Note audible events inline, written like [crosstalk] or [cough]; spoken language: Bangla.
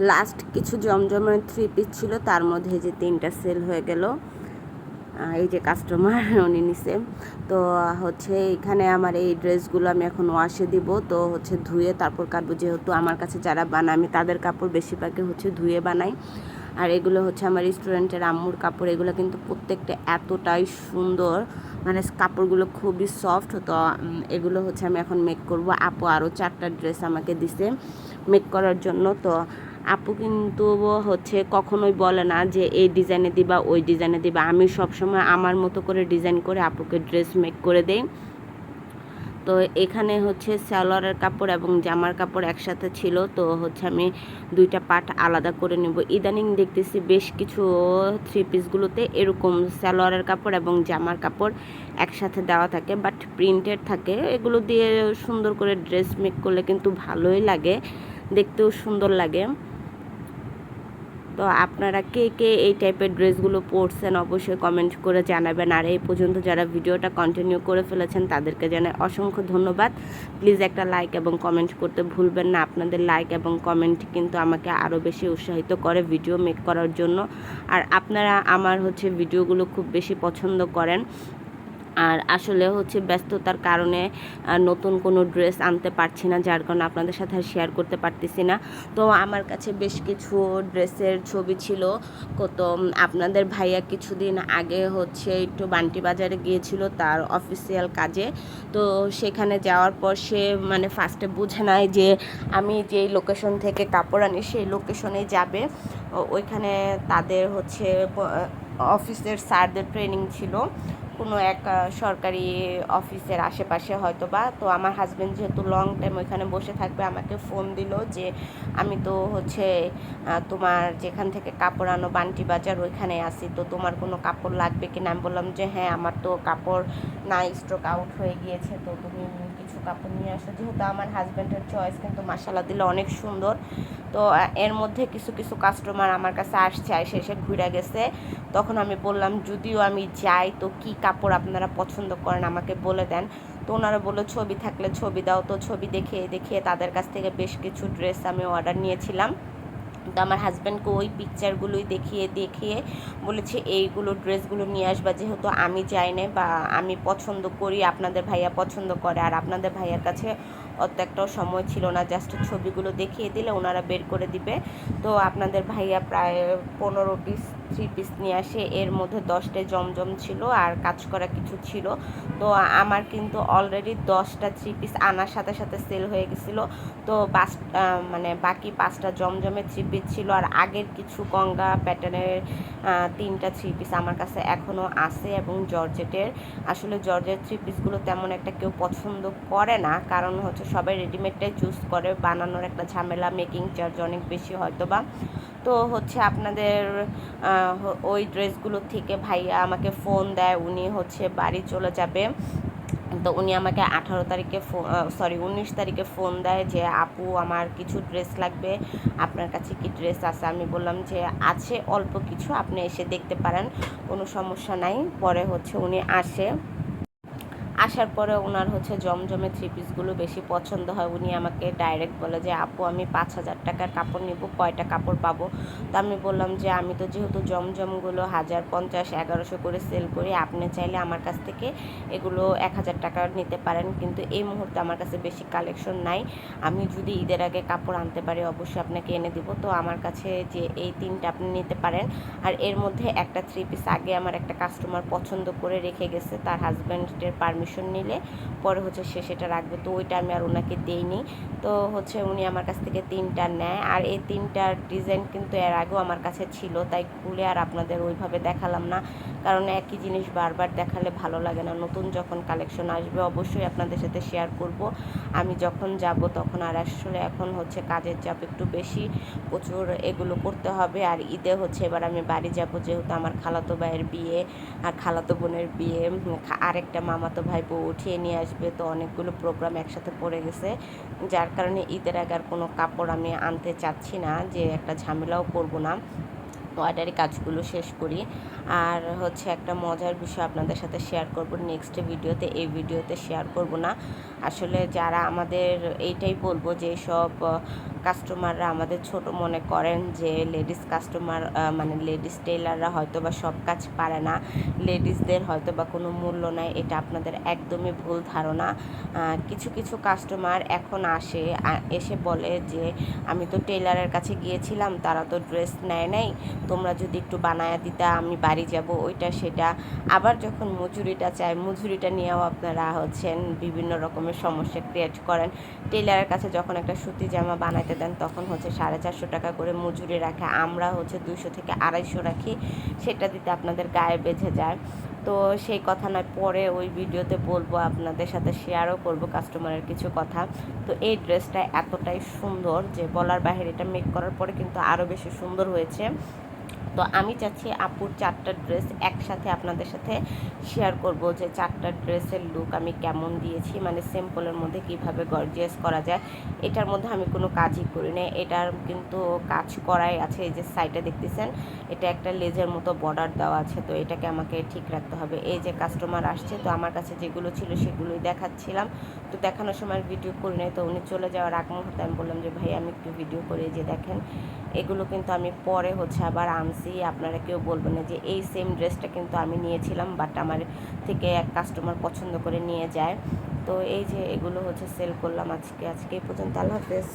লাস্ট কিছু জমজমের থ্রি পিস ছিল, তার মধ্যে যে তিনটা সেল হয়ে গেল। এই যে কাস্টমার [laughs] উনি নিছে। তো হচ্ছে এখানে আমার এই ড্রেসগুলো আমি এখন ওয়াশে দিব। তো, হচ্ছে ধুয়ে তারপর কাটবো। যেহেতু আমার কাছে যারা বানায়, আমি তাদের কাপড় বেশিরভাগই হচ্ছে ধুয়ে বানাই। আর এগুলো হচ্ছে আমার রেস্টুরেন্টের আম্মুর কাপড়। এগুলো কিন্তু প্রত্যেকটা এতটাই সুন্দর। মানে কাপড়গুলো খুবই সফট তো এগুলো হচ্ছে আমি এখন মেক করব। আপু আরও চারটা ড্রেস আমাকে দিছে মেক করার জন্য। তো আপু কিন্তু হচ্ছে কখনোই বলে না যে এই ডিজাইনে দিবা, ওই ডিজাইনে দিবা। আমি সবসময় আমার মতো করে ডিজাইন করে আপুকে ড্রেস মেক করে দেই। তো এখানে হচ্ছে সালোয়ারের কাপড় এবং জামার কাপড় একসাথে ছিল, তো হচ্ছে আমি দুইটা পার্ট আলাদা করে নেব। ইদানিং দেখতেছি বেশ কিছু থ্রি পিসগুলোতে এরকম সালোয়ারের কাপড় এবং জামার কাপড় একসাথে দেওয়া থাকে বাট প্রিন্টেড থাকে। এগুলো দিয়ে সুন্দর করে ড্রেস মেক করলে কিন্তু ভালোই লাগে, দেখতেও সুন্দর লাগে। তো আপনারা কে কে এই টাইপের ড্রেসগুলো পরছেন অবশ্যই কমেন্ট করে জানাবেন। আর এই পর্যন্ত যারা ভিডিওটা কন্টিনিউ করে ফেলেছেন, তাদেরকে জানাই অসংখ্য ধন্যবাদ। প্লিজ একটা লাইক এবং কমেন্ট করতে ভুলবেন না। আপনাদের লাইক এবং কমেন্ট কিন্তু আমাকে আরও বেশি উৎসাহিত করে ভিডিও মেক করার জন্য। আর আপনারা আমার হচ্ছে ভিডিওগুলো খুব বেশি পছন্দ করেন। আর আসলে হচ্ছে ব্যস্ততার কারণে নতুন কোনো ড্রেস আনতে পারছি না, যার কারণে আপনাদের সাথে শেয়ার করতে পারতেছি না। তো আমার কাছে বেশ কিছু ড্রেসের ছবি ছিল। কত আপনাদের ভাইয়া কিছুদিন আগে হচ্ছে একটু বান্টি বাজারে গিয়েছিল তার অফিসিয়াল কাজে। তো সেখানে যাওয়ার পর সে মানে ফার্স্টে বুঝে নাই যে আমি যেই লোকেশন থেকে কাপড় আনি সেই লোকেশনে যাবে। ওইখানে তাদের হচ্ছে অফিসের স্যারদের ট্রেনিং ছিল। কোনো এক সরকারি অফিসের আশেপাশে হয়তো বা তো আমার হাজব্যান্ড যেহেতু লং টাইম ওইখানে বসে থাকবে, আমাকে ফোন দিল যে, আমি তো হচ্ছে তোমার যেখান থেকে কাপড় আনো, বান্টি বাজার, ওইখানে আসি তো তোমার কোনো কাপড় লাগবে কি না আমি বললাম যে হ্যাঁ আমার তো কাপড় না স্ট্রোক আউট হয়ে গিয়েছে। তো তুমি কাপড় নিয়ে আসা। যেহেতু আমার হাজব্যান্ডের চয়েস কিন্তু মাসালা দিলে অনেক সুন্দর। তো এর মধ্যে কিছু কিছু কাস্টমার আমার কাছে আসছে এসে এসে ঘুরে গেছে। তখন আমি বললাম, যদিও আমি যাই, তো কি কাপড় আপনারা পছন্দ করেন, আমাকে বলে দেন। তো ওনারা বলল, ছবি থাকলে ছবি দাও। তো ছবি দেখিয়ে দেখিয়ে তাদের কাছ থেকে বেশ কিছু ড্রেস আমি অর্ডার নিয়েছিলাম। তো আমার হাজব্যান্ডকে ওই পিকচারগুলোই দেখিয়ে দেখিয়ে বলেছে, এইগুলো ড্রেসগুলো নিয়ে আসবা। যেহেতু আমি যাই না বা আমি পছন্দ করি, আপনাদের ভাইয়া পছন্দ করে আর আপনাদের ভাইয়ার কাছে অত একটাও সময় ছিল না জাস্ট ছবিগুলো দেখিয়ে দিলে ওনারা বের করে দিবে। তো আপনাদের ভাইয়া প্রায় পনেরো পিস থ্রি পিস নিয়ে আসে, এর মধ্যে দশটা জমজম ছিল আর কাজ করা কিছু ছিল। তো আমার কিন্তু অলরেডি দশটা থ্রি পিস আনার সাথে সাথে সেল হয়ে গেছিল। তো পাঁচ মানে বাকি পাঁচটা জমজমে থ্রি পিস ছিল আর আগের কিছু গঙ্গা প্যাটার্নের তিনটা থ্রি পিস আমার কাছে এখনও আছে এবং জর্জেটের আসলে জর্জেট থ্রি পিসগুলো তেমন একটা কেউ পছন্দ করে না, কারণ হচ্ছে সবাই রেডিমেডটাই চুজ করে। বানানোর একটা ঝামেলা মেকিং চার্জ অনেক বেশি হয়তো বা তো হচ্ছে আপনাদের ওই ড্রেসগুলো থেকে ভাইয়া আমাকে ফোন দেয়, উনি হচ্ছে বাড়ি চলে যাবে। তো উনি আমাকে আঠারো তারিখে সরি উনিশ তারিখে ফোন দেয় যে, আপু, আমার কিছু ড্রেস লাগবে। আপনার কাছে কি ড্রেস আছে? আমি বললাম যে, আছে, অল্প কিছু, আপনি এসে দেখতে পারেন। কোনো সমস্যা নাই। পরে হচ্ছে উনি আসে। আসার পরে ওনার হচ্ছে জমজমে থ্রি পিসগুলো বেশি পছন্দ হয়। উনি আমাকে ডাইরেক্ট বলে যে, আপু, আমি পাঁচ হাজার টাকার কাপড় নিব, কয়টা কাপড় পাবো? তো আমি বললাম যে, আমি তো যেহেতু জমজমগুলো হাজার পঞ্চাশ, এগারোশো করে সেল করি, আপনি চাইলে আমার কাছ থেকে এগুলো এক হাজার টাকার নিতে পারেন। কিন্তু এই মুহূর্তে আমার কাছে বেশি কালেকশন নাই। আমি যদি ঈদের আগে কাপড় আনতে পারি, অবশ্যই আপনাকে এনে দিব। তো আমার কাছে যে, এই তিনটা আপনি নিতে পারেন। আর এর মধ্যে একটা থ্রি পিস আগে আমার একটা কাস্টমার পছন্দ করে রেখে গেছে, তার হাজব্যান্ডের পারমিশন নিলে, পরে হচ্ছে সে সেটা রাখবে। তো ওইটা আমি আর ওনাকে দেইনি। তো হচ্ছে উনি আমার কাছ থেকে তিনটা নেয়। আর এই তিনটার ডিজাইন কিন্তু এর আগেও আমার কাছে ছিল, তাই খুলে আর আপনাদের ওইভাবে দেখালাম না। কারণ একই জিনিস বারবার দেখালে ভালো লাগে না। নতুন যখন কালেকশন আসবে, অবশ্যই আপনাদের সাথে শেয়ার করব। আমি যখন যাব তখন আর আসলে এখন হচ্ছে কাজের চাপ একটু বেশি। প্রচুর এগুলো করতে হবে। আর ঈদে হচ্ছে এবার আমি বাড়ি যাব, যেহেতু আমার খালাতো ভাইয়ের বিয়ে, আর খালাতো বোনের বিয়ে। আরেকটা মামাতো ভাই বউ উঠিয়ে নিয়ে আসবে। তো অনেকগুলো প্রোগ্রাম একসাথে পড়ে গেছে। যার কারণে ঈদের আগে আর কোনো কাপড় আমি আনতে চাচ্ছি না যে একটা ঝামেলাও করব না। অর্ডারি কাজগুলো শেষ করি। আর হচ্ছে একটা মজার বিষয় আপনাদের সাথে শেয়ার করব নেক্সট ভিডিওতে, এই ভিডিওতে শেয়ার করব না। আসলে যারা আমাদের এইটাই বলব যে সব কাস্টমাররা আমাদের ছোট মনে করেন যে লেডিস কাস্টমার মানে লেডিস টেলাররা হয়তো বা সব কাজ পারে না। লেডিসদের হয়তো বা কোনো মূল্য নাই, এটা আপনাদের একদমই ভুল ধারণা। কিছু কিছু কাস্টমার এখন আসে এসে বলে যে, আমি তো টেলারের কাছে গিয়েছিলাম, তারা তো ড্রেস নেয় নাই তোমরা যদি একটু বানায়া দিতা, আমি বাড়ি যাব, ওইটা সেটা। আবার যখন মজুরিটা চায় মজুরিটা নিয়েও আপনারা হচ্ছেন, বিভিন্ন রকমের সমস্যা ক্রিয়েট করেন। টেলারের কাছে যখন একটা সুতি জামা বানাইতে দেন, তখন হচ্ছে সাড়ে চারশো টাকা করে মজুরি রাখে। আমরা হচ্ছে দুশো থেকে আড়াইশো রাখি, সেটা দিতে আপনাদের গায়ে বেঁধে যায়। তো সেই কথা নয়, পরে ওই ভিডিওতে বলব, আপনাদের সাথে শেয়ারও করব কাস্টমারের কিছু কথা। তো এই ড্রেসটা এতটাই সুন্দর যে বলার বাইরে এটা মেক করার পরে কিন্তু আরও বেশি সুন্দর হয়েছে। তো আমি চাচ্ছি আপুর চারটা ড্রেস একসাথে আপনাদের সাথে শেয়ার করব যে চারটা ড্রেসের লুক আমি কেমন দিয়েছি মানে সিম্পলের মধ্যে কীভাবে গর্জিয়াস করা যায়, এটার মধ্যে আমি কোনো কাজই করি না এটার কিন্তু কাজ করাই আছে, এই যে সাইডে দেখতেছেন, এটা একটা লেজের মতো বর্ডার দেওয়া আছে, তো এটাকে আমাকে ঠিক রাখতে হবে। এই যে কাস্টমার আসছে, তো আমার কাছে যেগুলো ছিল সেগুলোই দেখাচ্ছিলাম। তো দেখানোর সময় ভিডিও করি নাই, তো উনি চলে যাওয়ার আগ মুহূর্তে আমি বললাম যে ভাই আমি একটু ভিডিও করে যে দেখেন এগুলো কিন্তু আমি পরে হচ্ছে আবার আনছি। আপনারা কেউ বলবেন না যে এই সেম ড্রেসটা কিন্তু আমি নিয়েছিলাম বাট আমার থেকে এক কাস্টমার পছন্দ করে নিয়ে যায়। তো এই যে এগুলো হচ্ছে সেল করলাম আজকে আজকে এই পর্যন্ত। আল্লাহ হাফেজ।